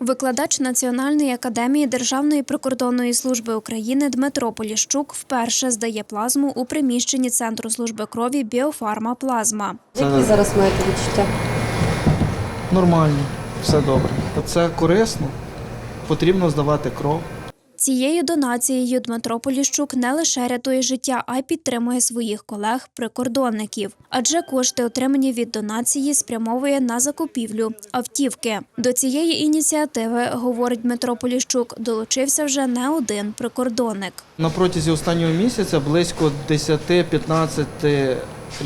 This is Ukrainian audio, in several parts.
Викладач Національної академії Державної прикордонної служби України Дмитро Поліщук вперше здає плазму у приміщенні Центру служби крові Біофарма Плазма. Які зараз маєте відчуття? Нормально, все добре. Це корисно, потрібно здавати кров. Цією донацією Дмитро Поліщук не лише рятує життя, а й підтримує своїх колег-прикордонників. Адже кошти, отримані від донації, спрямовує на закупівлю автівки. До цієї ініціативи, говорить Дмитро Поліщук, долучився вже не один прикордонник. На протязі останнього місяця близько 10-15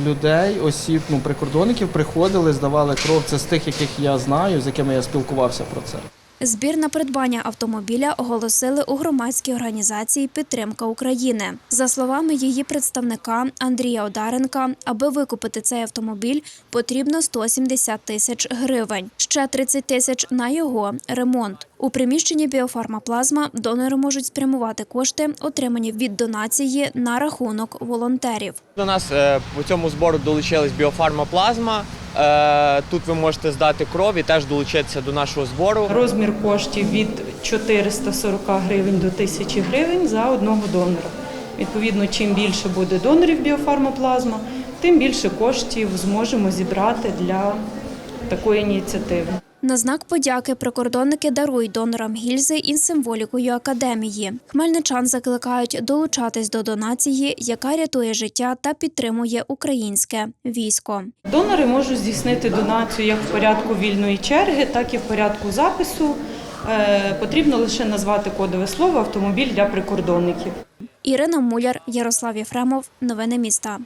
людей, осіб, ну, прикордонників приходили, здавали кров. Це з тих, яких я знаю, з якими я спілкувався про це. Збір на придбання автомобіля оголосили у громадській організації Підтримка України. За словами її представника Андрія Одаренка, аби викупити цей автомобіль, потрібно 170 тисяч гривень. Ще 30 тисяч на його ремонт. У приміщенні біофармаплазма донори можуть спрямувати кошти, отримані від донації, на рахунок волонтерів. До нас е, по цьому збору долучилась біофарма плазма. Е, Тут ви можете здати кров і теж долучитися до нашого збору. Розмір коштів від 440 гривень до 1000 гривень за одного донора. Відповідно, чим більше буде донорів біофармоплазма, тим більше коштів зможемо зібрати для такої ініціативи. На знак подяки прикордонники дарують донорам гільзи із символікою академії. Хмельничан закликають долучатись до донації, яка рятує життя та підтримує українське військо. Донори можуть здійснити донацію як в порядку вільної черги, так і в порядку запису. Е, Потрібно лише назвати кодове слово автомобіль для прикордонників. Ірина Муляр, Ярослав Єфремов. Новини міста.